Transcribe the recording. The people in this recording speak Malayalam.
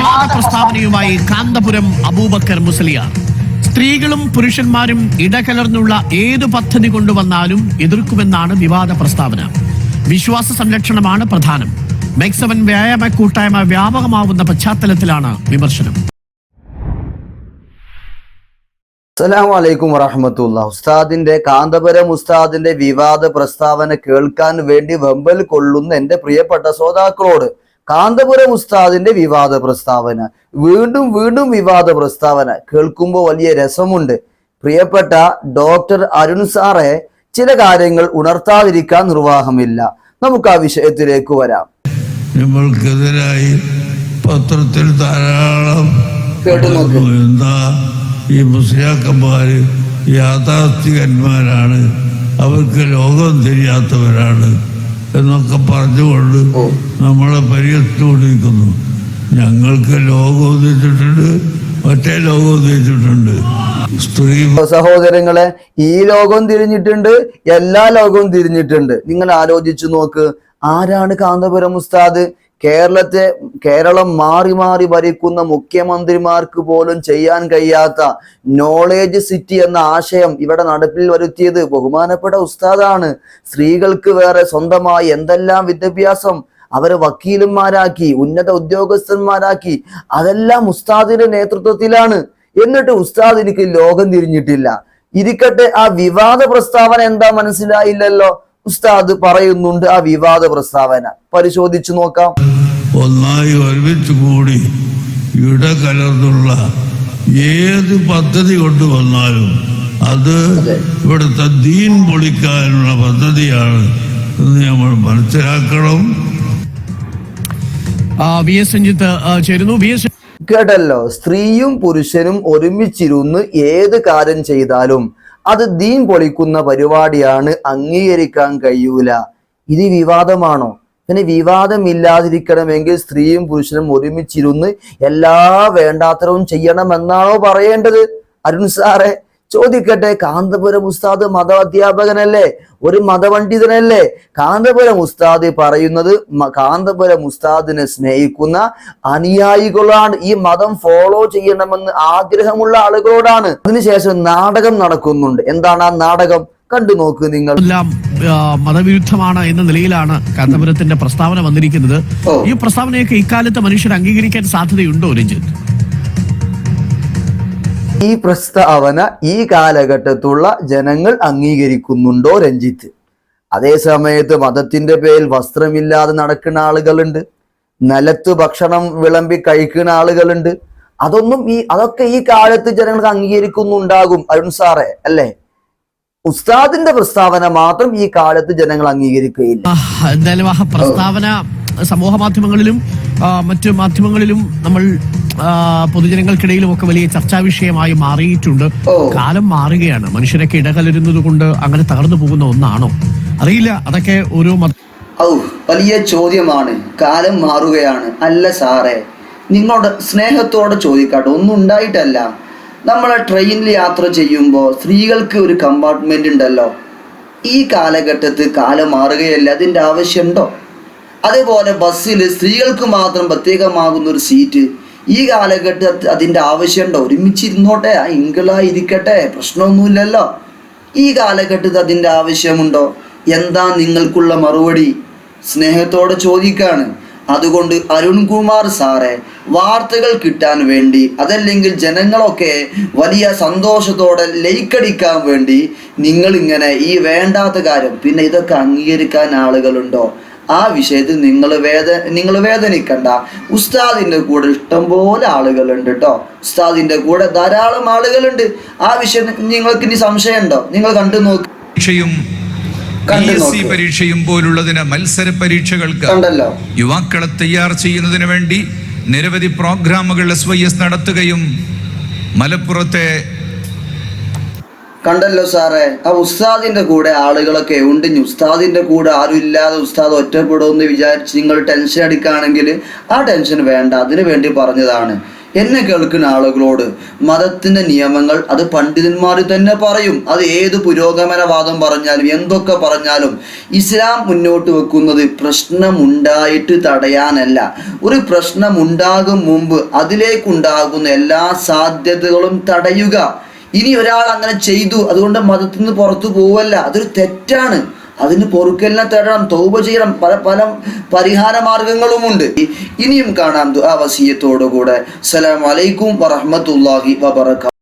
വിവാദ പ്രസ്താവനയുമായി കാന്തപുരം അബൂബക്കർ മുസ്ലിയാർ. സ്ത്രീകളും പുരുഷന്മാരും ഇടകലർന്നുള്ള ഏതു പദ്ധതി കൊണ്ടുവന്നാലും എതിർക്കുമെന്നാണ് വിവാദ പ്രസ്താവന. വിശ്വാസ സംരക്ഷണമാണ് പ്രധാനം. മെക്സവൻ വ്യായാമ കൂട്ടായ്മ വ്യാപകമാവുന്ന പശ്ചാത്തലത്തിലാണ് വിമർശനം. അസ്സലാമു അലൈക്കും വറഹമത്തുള്ള ഉസ്താദിന്റെ കാന്തപുരം ഉസ്താദിന്റെ വിവാദ പ്രസ്താവന കേൾക്കാൻ വേണ്ടി വെമ്പൽ കൊള്ളുന്ന എന്റെ പ്രിയപ്പെട്ട ശ്രോതാക്കളോട് കാന്തപുരം ഉസ്താദിന്റെ വിവാദ പ്രസ്താവന. വീണ്ടും വീണ്ടും വിവാദ പ്രസ്താവന. കേൾക്കുമ്പോൾ വലിയ രസമുണ്ട്. പ്രിയപ്പെട്ട ഡോക്ടർ അരുൺ സാറെ ചില കാര്യങ്ങൾ ഉണർത്താതിരിക്കാൻ നിർവാഹമില്ല. നമുക്ക് ആ വിഷയത്തിലേക്ക് വരാം. നമ്മൾക്കെതിരായി പത്രത്തിൽ ധാരാളം. എന്താ? ഈ മുസ്ലിയാക്കന്മാര് യാഥാർത്ഥികന്മാരാണ് അവർക്ക് ലോകം തിരിയാത്തവരാണ് എന്നൊക്കെ പറഞ്ഞുകൊണ്ട്. നമ്മളെ പരിഹസിച്ചുകൊണ്ടിരിക്കുന്നു ഞങ്ങൾക്ക് ലോകം ഉദ്ദേശിച്ചിട്ടുണ്ട് മറ്റേ ലോകം ഉദ്ദേശിച്ചിട്ടുണ്ട്. സ്ത്രീ സഹോദരങ്ങളെ ഈ ലോകവും തിരിഞ്ഞിട്ടുണ്ട് എല്ലാ ലോകവും തിരിഞ്ഞിട്ടുണ്ട്. നിങ്ങൾ ആലോചിച്ചു നോക്ക് ആരാണ് കാന്തപുരം ഉസ്താദ്? കേരളത്തെ കേരളം മാറി മാറി ഭരിക്കുന്ന മുഖ്യമന്ത്രിമാർക്ക് പോലും ചെയ്യാൻ കഴിയാത്ത നോളേജ് സിറ്റി എന്ന ആശയം ഇവിടെ നടപ്പിൽ വരുത്തിയത് ബഹുമാനപ്പെട്ട ഉസ്താദാണ്. സ്ത്രീകൾക്ക് വേറെ സ്വന്തമായി എന്തെല്ലാം വിദ്യാഭ്യാസം അവരെ വക്കീലന്മാരാക്കി ഉന്നത ഉദ്യോഗസ്ഥന്മാരാക്കി. അതെല്ലാം ഉസ്താദിന്റെ നേതൃത്വത്തിലാണ്. എന്നിട്ട് ഉസ്താദ് എനിക്ക് ലോകം തിരിഞ്ഞിട്ടില്ല. ഇരിക്കട്ടെ ആ വിവാദ പ്രസ്താവന എന്താ മനസ്സിലായില്ലല്ലോ? ഉസ്താദ് പറയുന്നുണ്ട് ആ വിവാദ പ്രസ്താവന. പരിശോധിച്ചു നോക്കാം. ഒന്നായി ഒരുമിച്ച് കൂടി ഇട കലർന്നുള്ള ഏത് പദ്ധതി കൊണ്ടുവന്നാലും അത്. ഇവിടുത്തെ ദീൻ പൊളിക്കാനുള്ള പദ്ധതിയാണ് എന്ന് നമ്മൾ മനസ്സിലാക്കണം. വി എസ് രഞ്ജിത്ത് ചേരുന്നു. വി എസ് കേട്ടല്ലോ. സ്ത്രീയും പുരുഷനും ഒരുമിച്ചിരുന്ന് ഏത് കാര്യം ചെയ്താലും അത് ദീൻ പൊളിക്കുന്ന പരിപാടിയാണ്. അംഗീകരിക്കാൻ കഴിയൂല. ഇത് വിവാദമാണോ? പിന്നെ വിവാദമില്ലാതിരിക്കണമെങ്കിൽ സ്ത്രീയും പുരുഷനും ഒരുമിച്ചിരുന്ന് എല്ലാ വേണ്ടാത്തരവും ചെയ്യണമെന്നാണോ പറയേണ്ടത്? അരുൺ സാറെ ചോദിക്കട്ടെ കാന്തപുരം ഉസ്താദ് മത അധ്യാപകനല്ലേ ഒരു മതപണ്ഡിതനല്ലേ? കാന്തപുരം ഉസ്താദ് പറയുന്നത് കാന്തപുരം ഉസ്താദിനെ സ്നേഹിക്കുന്ന അനുയായികളാണ്. ഈ മതം ഫോളോ ചെയ്യണമെന്ന് ആഗ്രഹമുള്ള ആളുകളോടാണ്. അതിനുശേഷം നാടകം നടക്കുന്നുണ്ട്. എന്താണ് ആ നാടകം? കണ്ടു നോക്ക് നിങ്ങൾ. എല്ലാം മതവിരുദ്ധമാണ് എന്ന നിലയിലാണ് കാന്തപുരത്തിന്റെ പ്രസ്താവന വന്നിരിക്കുന്നത്. ഈ പ്രസ്താവനയൊക്കെ ഇക്കാലത്ത് മനുഷ്യർ അംഗീകരിക്കാൻ സാധ്യതയുണ്ടോ രഞ്ജിത്ത്? ഈ പ്രസ്താവന ഈ കാലഘട്ടത്തുള്ള ജനങ്ങൾ അംഗീകരിക്കുന്നുണ്ടോ രഞ്ജിത്ത്? അതേ സമയത്ത് മതത്തിന്റെ പേരിൽ വസ്ത്രമില്ലാതെ നടക്കുന്ന ആളുകളുണ്ട്. നിലത്ത് ഭക്ഷണം വിളമ്പി കഴിക്കുന്ന ആളുകളുണ്ട്. അതൊന്നും ഈ അതൊക്കെ ഈ കാലത്ത് ജനങ്ങൾക്ക് അംഗീകരിക്കുന്നുണ്ടാകും അരുൺ സാറേ അല്ലേ? ഉസ്താദിന്റെ പ്രസ്താവന മാത്രം ഈ കാലത്ത് ജനങ്ങൾ അംഗീകരിക്കുകയില്ല. എന്തായാലും ആ പ്രസ്താവന സമൂഹ മാധ്യമങ്ങളിലും മറ്റു മാധ്യമങ്ങളിലും നമ്മൾ പൊതുജനങ്ങൾക്കിടയിലും ഒക്കെ വലിയ ചർച്ചാ വിഷയമായി മാറിയിട്ടുണ്ട്. കാലം മാറുകയാണ്. മനുഷ്യരൊക്കെ ഇടകലരുന്നത് കൊണ്ട് അങ്ങനെ തകർന്നു പോകുന്ന ഒന്നാണോ? അറിയില്ല. അതൊക്കെ ഒരു ഔ വലിയ ചോദ്യമാണ്. കാലം മാറുകയാണ്. അല്ല സാറേ. നിങ്ങളോട് സ്നേഹത്തോടെ ചോദിക്കാട്ടെ. ഒന്നും ഉണ്ടായിട്ടല്ല. നമ്മൾ ട്രെയിനിൽ യാത്ര ചെയ്യുമ്പോൾ സ്ത്രീകൾക്ക് ഒരു കമ്പാർട്ട്മെന്റ് ഉണ്ടല്ലോ. ഈ കാലഘട്ടത്തിൽ കാലം മാറുകയല്ല അതിന്റെ ആവശ്യമുണ്ടോ അതേപോലെ ബസ്സിൽ സ്ത്രീകൾക്ക് മാത്രം പ്രത്യേകമാകുന്ന ഒരു സീറ്റ് ഈ കാലഘട്ടത്തിൽ അതിന്റെ ആവശ്യമുണ്ടോ. ഒരുമിച്ചിരുന്നോട്ടെ ആ ഇരിക്കട്ടെ പ്രശ്നമൊന്നുമില്ലല്ലോ. ഈ കാലഘട്ടത്തിൽ അതിന്റെ ആവശ്യമുണ്ടോ? എന്താ നിങ്ങൾക്കുള്ള മറുപടി? സ്നേഹത്തോടെ ചോദിക്കാണ്. അതുകൊണ്ട് അരുൺകുമാർ സാറെ വാർത്തകൾ കിട്ടാൻ വേണ്ടി അതല്ലെങ്കിൽ ജനങ്ങളൊക്കെ വലിയ സന്തോഷത്തോടെ ലൈക്കടിക്കാൻ വേണ്ടി നിങ്ങളിങ്ങനെ ഈ വേണ്ടാത്ത കാര്യം പിന്നെ ഇതൊക്കെ അംഗീകരിക്കാൻ ആളുകളുണ്ടോ? ആ വിഷയത്തിൽ നിങ്ങൾ വേദ നിങ്ങൾ വേദനിക്കണ്ട. ഉസ്താദിന്റെ കൂടെ ഇഷ്ടംപോലെ ആളുകളുണ്ട് കേട്ടോ ഉസ്താദിന്റെ കൂടെ ധാരാളം ആളുകളുണ്ട്. ആ വിഷയം നിങ്ങൾക്ക് ഇനി സംശയമുണ്ടോ? നിങ്ങൾ കണ്ടു നോക്ക്. പരീക്ഷയും പോലുള്ളതിന് മത്സര പരീക്ഷകൾക്ക് യുവാക്കളെ തയ്യാർ ചെയ്യുന്നതിന് വേണ്ടി നിരവധി പ്രോഗ്രാമുകൾ എസ് വൈ എസ് നടത്തുകയും മലപ്പുറത്തെ കണ്ടല്ലോ സാറേ. ആ ഉസ്താദിന്റെ കൂടെ ആളുകളൊക്കെ ഉണ്ട്. ഉസ്താദിന്റെ കൂടെ ആരും ഇല്ലാതെ ഉസ്താദ് ഒറ്റപ്പെടുമെന്ന് വിചാരിച്ച് നിങ്ങൾ ടെൻഷൻ അടിക്കുകയാണെങ്കിൽ ആ ടെൻഷൻ വേണ്ട. അതിനു വേണ്ടി പറഞ്ഞതാണ്. എന്നെ കേൾക്കുന്ന ആളുകളോട് മതത്തിന്റെ നിയമങ്ങൾ അത് പണ്ഡിതന്മാർ തന്നെ പറയും. അത് ഏത് പുരോഗമനവാദം പറഞ്ഞാലും എന്തൊക്കെ പറഞ്ഞാലും ഇസ്ലാം മുന്നോട്ട് വെക്കുന്നത് പ്രശ്നമുണ്ടായിട്ട് തടയാനല്ല. ഒരു പ്രശ്നമുണ്ടാകും മുമ്പ് അതിലേക്കുണ്ടാകുന്ന എല്ലാ സാധ്യതകളും തടയുക. ഇനി ഒരാൾ അങ്ങനെ ചെയ്തു അതുകൊണ്ട് മതത്തിൽ നിന്ന് പുറത്തു പോവല്ല. അതൊരു തെറ്റാണ്. അതിന് പൊറുക്കലിനെ തേടണം തൗബ ചെയ്യണം. പല പല പരിഹാര മാർഗങ്ങളുമുണ്ട്. ഇനിയും കാണാം ദുആ വസിയത്തോടുകൂടെ. അസ്സലാമു അലൈക്കും വറഹ്മത്തുള്ളാഹി വബറകാതുഹു